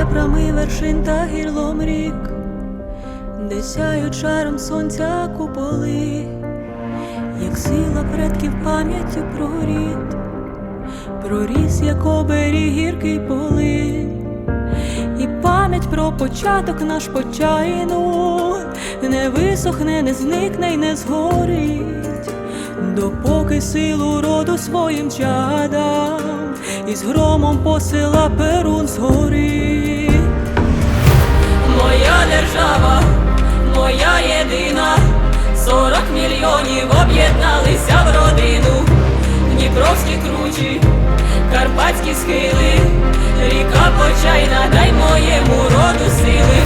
вепрами вершин та гірлом рік, де сяють шаром сонця куполи, як сила предків пам'яттю про рід, проріс, як оберіг гіркий полин, і пам'ять про початок наш почайну не висохне, не зникне й не згорить, допоки силу роду своїм чадам із громом посила перун згори. Моя єдина, сорок мільйонів об'єдналися в родину, Дніпровські кручі, Карпатські схили, ріка почайна, дай моєму роду сили.